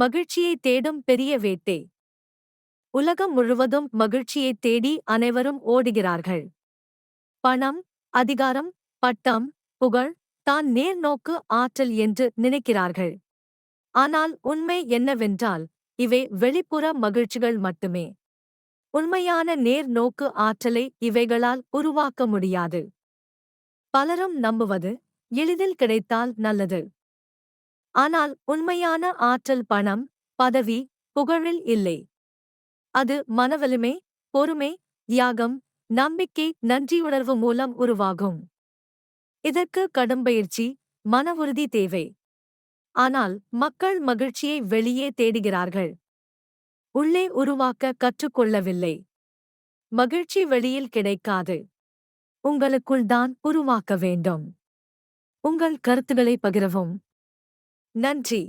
மகிழ்ச்சியை தேடும் பெரிய வேட்டை. உலகம் முழுவதும் மகிழ்ச்சியை தேடி அனைவரும் ஓடுகிறார்கள். பணம் அதிகாரம் பட்டம் புகழ் தான் நேர்நோக்கு ஆற்றல் என்று நினைக்கிறார்கள். ஆனால் உண்மை என்னவென்றால் இவை வெளிப்புற மகிழ்ச்சிகள் மட்டுமே. உண்மையான நேர் நோக்கு ஆற்றலை இவைகளால் உருவாக்க முடியாது. பலரும் நம்புவது எளிதில் கிடைத்தால் நல்லது. ஆனால் உண்மையான ஆற்றல் பணம் பதவி புகழில் இல்லை. அது மனவலிமை பொறுமை தியாகம் நம்பிக்கை நன்றியுணர்வு மூலம் உருவாகும். இதற்கு கடும்பயிற்சி மன உறுதி தேவை. ஆனால் மக்கள் மகிழ்ச்சியை வெளியே தேடுகிறார்கள். உள்ளே உருவாக்க கற்றுக்கொள்ளவில்லை. மகிழ்ச்சி வெளியில் கிடைக்காது. உங்களுக்குள் தான் உருவாக்க வேண்டும். உங்கள் கருத்துக்களை பகிரவும். நன்றி.